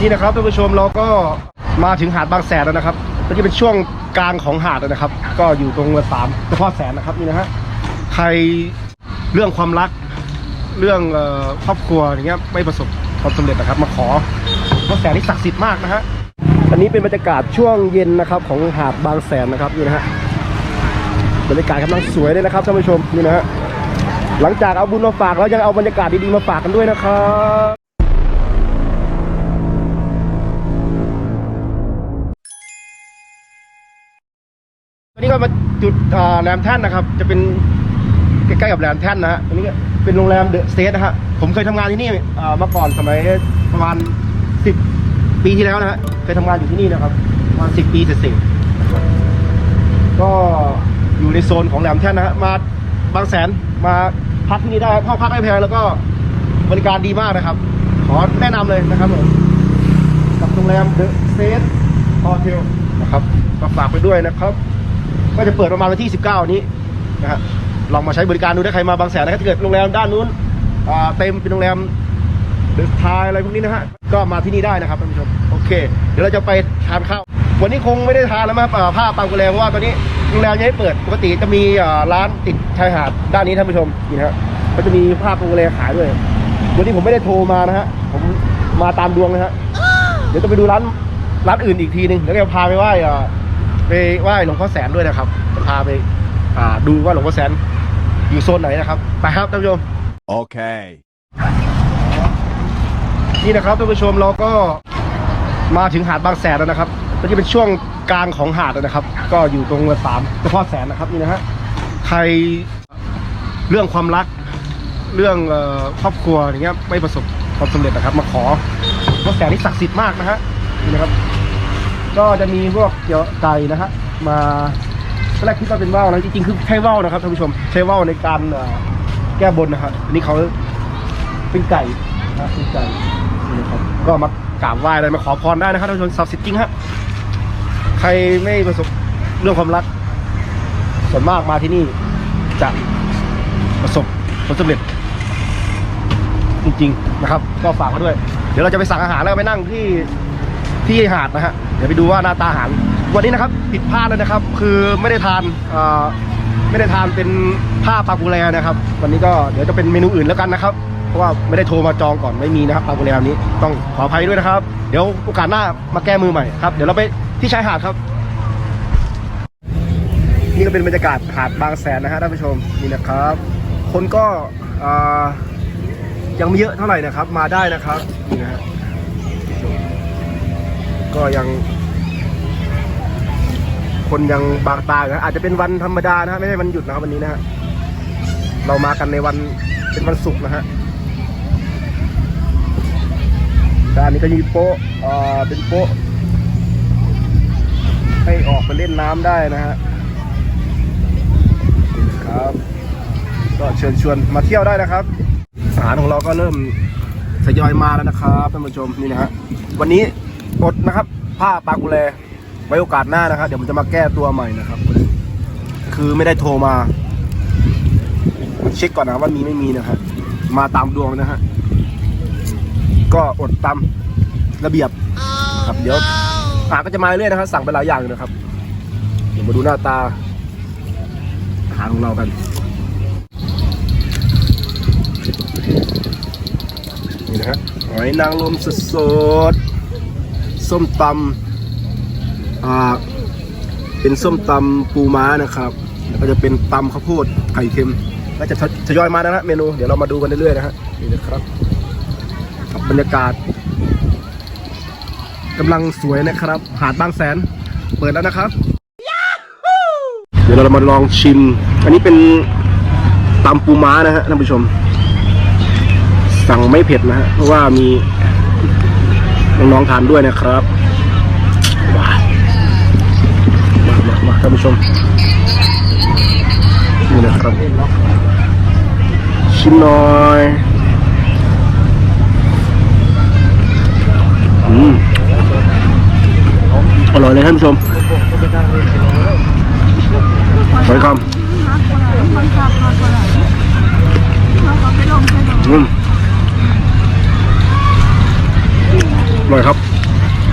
นี่นะครับท่านผู้ชมเราก็มาถึงหาดบางแสนแล้วนะครับตอนนี้เป็นช่วงกลางของหาดแล้วนะครับ ก็อยู่ตรงเรือสามเฉพาะแสนนะครับนี่นะฮะใครเรื่องความรักเรื่องครอบครัวอย่างเงี้ยไม่ประสบความสำเร็จนะครับ มาขอเพราะแสนนี่ศักดิ์สิทธิ์มากนะฮะอันนี้เป็นบรรยากาศช่วงเย็นนะครับของหาดบางแสนนะครับนี่นะฮะบรรยากาศกำลังสวยเลยนะครับท่านผู้ชมนี่นะฮะหลังจากเอาบุญมาฝากแล้วยังเอาบรรยากาศดีๆมาฝากกันด้วยนะครับ ตอนนี้ก็มาจุดแรมแท่นนะครับ จะเป็นใกล้ๆกับแรมแท่นนะฮะตรงนี้เป็นโรงแรมเดอะสเตทนะฮะผมเคยทำงานที่นี่อ่าเมื่อก่อนสมัยประมาณสิบปีที่แล้วนะฮะเคยทำงานอยู่ที่นี่นะครับประมาณสิบปีเสร็จๆก็อยู่ในโซนของแรมแท่นนะฮะมาบางแสนมาพักที่นี่ได้ห้องพักไม่แพงแล้วก็บริการดีมากนะครับ ขอแนะนำเลยนะครับผมกับโรงแรมเดอะเซทฮอเทลนะครับฝากไปด้วยนะครับ ก็จะเปิดประมาณวันที่ 19 นี้นะฮะลองมาใช้บริการดูถ้าใครมาบางแสนนะครับถ้าเกิดโรงแรมด้านนู้นเต็มเป็นโรงแรมเดอะทายอะไรพวกนี้นะฮะก็มาที่นี่ได้นะครับท่านผู้ชมโอเค เดี๋ยวเราจะไปทานข้าววันนี้คงไม่ได้ทานแล้วมั้งอ่าผ้าปังกุแลเพราะว่าตอนนี้โรงแรมยังไม่เปิดปกติจะมีร้านติดชายหาดด้านนี้ท่านผู้ชมนี่นะฮะก็จะมีผ้าปังกุแลขายด้วยวันนี้ผมไม่ได้โทรมานะฮะผมมาตามดวงนะฮะเดี๋ยวจะไปดูร้านร้านอื่นอีกทีหนึงแล้วก็พาไปไหว้อ่า ไปไหว้หลวงพ่อแสนด้วยนะครับจะพาไปอ่าดูว่าหลวงพ่อแสนอยู่โซนไหนนะครับ ไปครับท่านผู้ชม Okay. นี่นะครับท่านผู้ชมเราก็มาถึงหาดบางแสนแล้วนะครับตอนนี้เป็นช่วงกลางของหาดแล้วนะครับ ก็อยู่ตรงสามเฉพาะแสนนะครับนี่นะฮะ ใครเรื่องความรัก เรื่องเอ่อครอบครัวอย่างเงี้ยไม่ประสบความสำเร็จนะครับ มาขอเพราะแสนนี่ศักดิ์สิทธิ์มากนะฮะนี่นะครับ ก็จะมีพวกเกี่ยวไก่นะฮะมาตอนแรกคิดว่าเป็นว่าวนะจริงๆคือใช้ว่าวนะครับท่านผู้ชมใช้ว่าวในการแก้บนนะครับอันนี้เขาเป็นไก่นะเป็นไก่นี่นะครับก็มากราบไหว้อะไรมาขอพรได้นะครับท่านผู้ชมศักดิ์สิทธิ์จริงฮะใครไม่ประสบเรื่องความรักส่วนมากมาที่นี่จะประสบผลสำเร็จ จริงๆนะครับ ก็ฝากมาด้วย เดี๋ยวเราจะไปสั่งอาหารแล้วก็ไปนั่งที่ ที่หาดนะฮะเดี๋ยวไปดูว่าหน้าตาอาหาร วันนี้นะครับผิดพลาดเลยนะครับ คือไม่ได้ทานไม่ได้ทานเป็นผ้าปากูแลนะครับ วันนี้ก็เดี๋ยวจะเป็นเมนูอื่นแล้วกันนะครับเพราะว่าไม่ได้โทรมาจองก่อนไม่มีนะครับปากูแลวันนี้ ต้องขออภัยด้วยนะครับ เดี๋ยวโอกาสหน้ามาแก้มือใหม่ครับเดี๋ยวเราไปที่ชายหาดครับนี่ก็เป็นบรรยากาศหาดบางแสนนะฮะท่านผู้ชมนี่นะครับ คนก็ยังไม่เยอะเท่าไหร่นะครับ มาได้นะครับนี่นะฮะ ก็ยังคนยังบางตาอยู่นะอาจจะเป็นวันธรรมดานะฮะไม่ใช่วันหยุดนะครับวันนี้นะฮะเรามากันในวันเป็นวันศุกร์นะฮะด้านนี้ก็มีโป๊ะอ่าเป็นโป๊ะให้ออกไปเล่นน้ำได้นะฮะครับ ก็เชิญชวนมาเที่ยวได้นะครับอาหารของเราก็เริ่มทยอยมาแล้วนะครับท่านผู้ชมนี่นะฮะวันนี้ อดนะครับ ผ้าปากุแลไว้โอกาสหน้านะครับ เดี๋ยวผมจะมาแก้ตัวใหม่นะครับ คือไม่ได้โทรมา เช็คก่อนนะว่ามีไม่มีนะครับมาตามดวงนะฮะก็อดตามระเบียบครับเดี๋ยวอาหาก็จะมาเรื่อยนะครับสั่งไปหลายอย่างนะครับ เดี๋ยวมาดูหน้าตาอาหารของเรากันนี่นะฮะหอยนางรมสดๆ ส้มตำอ่าเป็นส้มตำปูม้านะครับ แล้วก็จะเป็นตำข้าวโพดไข่เค็มก็จะทยอยมานะฮะเมนูเดี๋ยวเรามาดูกันเรื่อยๆนะฮะนี่นะครับกับบรรยากาศกำลังสวยนะครับ หาดบางแสน เปิดแล้วนะครับ เดี๋ยวเรามาลองชิม อันนี้เป็นตำปูม้านะฮะท่านผู้ชม สั่งไม่เผ็ดนะฮะเพราะว่ามีน้องๆทานด้วยนะครับ ท่านผู้ชมนี่นะครับ ชิมหน่อยอืมอร่อยเลยท่านผู้ชมสวยคำอืมอร่อยครับ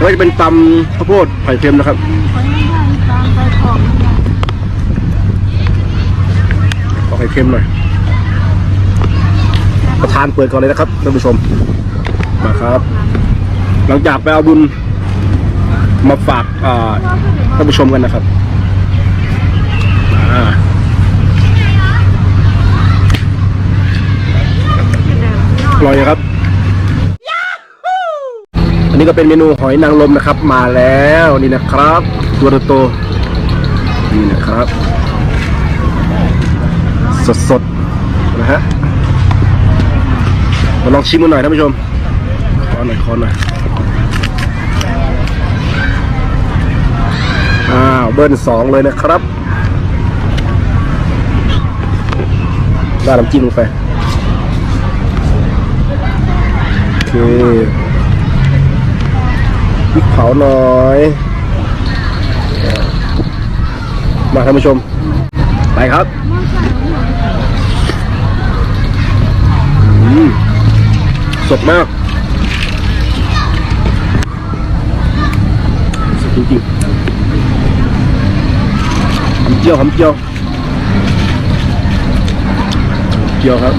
แล้วจะเป็นตำข้าวโพดไข่เค็มนะครับ คนไม่ได้ตามไปของไม่ได้ เอา ไข่เค็มหน่อยประธานเปิดก่อนเลยนะครับท่านผู้ชมมาครับ หลังจากไปเอาบุญมาฝากอ่าท่านผู้ชมกันนะครับอ่าอร่อยครับ อันนี้ก็เป็นเมนูหอยนางรมนะครับ มาแล้วนี่นะครับ ตัวโตๆนี่นะครับ สดๆนะฮะมาลองชิมกันหน่อยท่านผู้ชมขอหน่อยขอหน่อยอ้าวเบิ้ลสองเลยนะครับราดน้ำจิ้มลงไปโอเคพริกเผาหน่อย มาท่านผู้ชม ไปครับ สดมากสดจริงๆหอมเจียวหอมเจียวเจียวครับ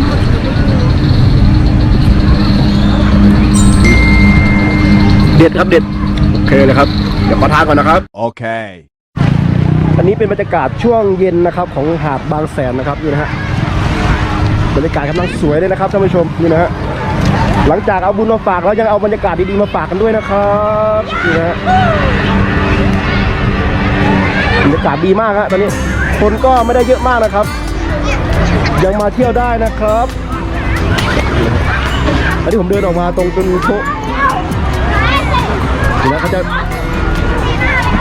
เด็ดครับเด็ดโอเคเลยครับ เดี๋ยวขอทานก่อนนะครับ Okay. อันนี้เป็นบรรยากาศช่วงเย็นนะครับ ของหาดบางแสนนะครับนี่นะฮะ บรรยากาศกำลังสวยเลยนะครับท่านผู้ชมนี่นะฮะหลังจากเอาบุญมาฝากแล้วยังเอาบรรยากาศดีๆมาฝากกันด้วยนะครับนี่นะฮะบรรยากาศดีมากฮะตอนนี้คนก็ไม่ได้เยอะมากนะครับ ยังมาเที่ยวได้นะครับอันนี้ผมเดินออกมาตรงตรงโต๊ะนี่นะเขาจะ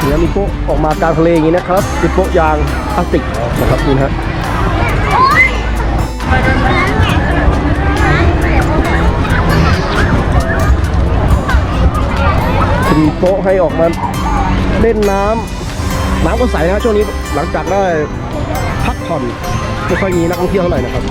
เนี่ยมีโป๊ะออกมากลางทะเลอย่างนี้นะครับเป็นโป๊ะยางพลาสติกนะครับนี่นะ คุณโป๊ะให้ออกมาเล่นน้ำน้ำก็ใสนะช่วงนี้หลังจากได้พักผ่อนไม่ค่อยมีนักท่องเที่ยวเท่าไหร่นะครับ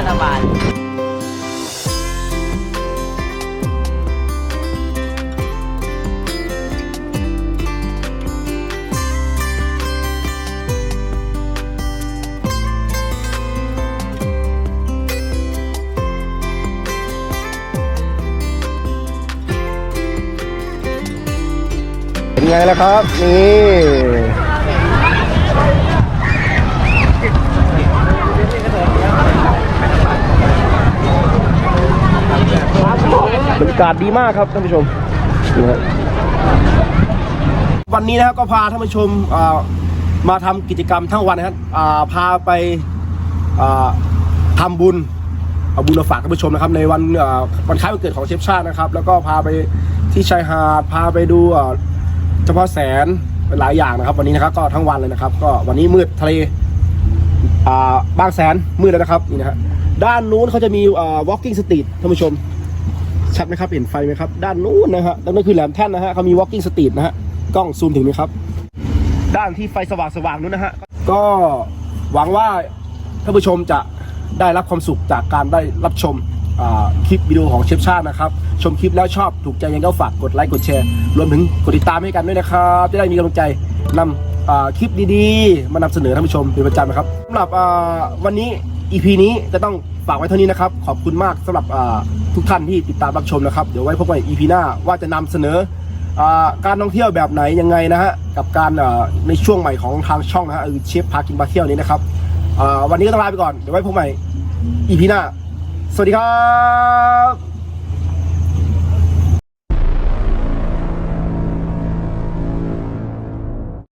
ไงล่ะครับ นี่บรรยากาศดีมากครับท่านผู้ชมนี่ฮะวันนี้นะครับก็พาท่านผู้ชมมาทำกิจกรรมทั้งวันนะครับพาไปอ่าทำบุญเอาบุญมาฝากท่านผู้ชมนะครับในวันวันคล้ายวันเกิดของเชฟชาตินะครับ แล้วก็พาไปที่ชายหาดพาไปดู เฉพาะแสนหลายอย่างนะครับ วันนี้นะครับก็ทั้งวันเลยนะครับ ก็วันนี้มืดทะเลอ่าบางแสนมืดแล้วนะครับนี่นะฮะด้านนู้นเขาจะมีอ่า walking street ท่านผู้ชม ชัดไหมครับเห็นไฟไหมครับ ด้านนู้นนะฮะนั่นก็คือแหลมแท่นนะฮะเขามี walking street นะฮะกล้องซูมถึงไหมครับ ด้านที่ไฟสว่างๆนู้นนะฮะก็หวังว่าท่านผู้ชมจะได้รับความสุขจากการได้รับชม คลิปวิดีโอของเชฟชาตินะครับ ชมคลิปแล้วชอบถูกใจยังก็ฝากกดไลค์กดแชร์ รวมถึงกดติดตามให้กันด้วยนะครับจะได้มีกำลังใจนำคลิปดีๆ มานำเสนอท่านผู้ชมเป็นประจำนะครับสำหรับวันนี้ EP นี้จะต้องฝากไว้เท่านี้นะครับ ขอบคุณมากสำหรับทุกท่านที่ติดตามรับชมนะครับ เดี๋ยวไว้พบกัน EP หน้าว่าจะนำเสนออการท่องเที่ยวแบบไหนยังไงนะฮะกับการในช่วงใหม่ของทางช่องนะฮะคือเชฟพากินพาเที่ยวนี้นะครับวันนี้ก็ต้องลาไปก่อนเดี๋ยวไว้พบใหม่อีพีหน้า สวัสดีครับ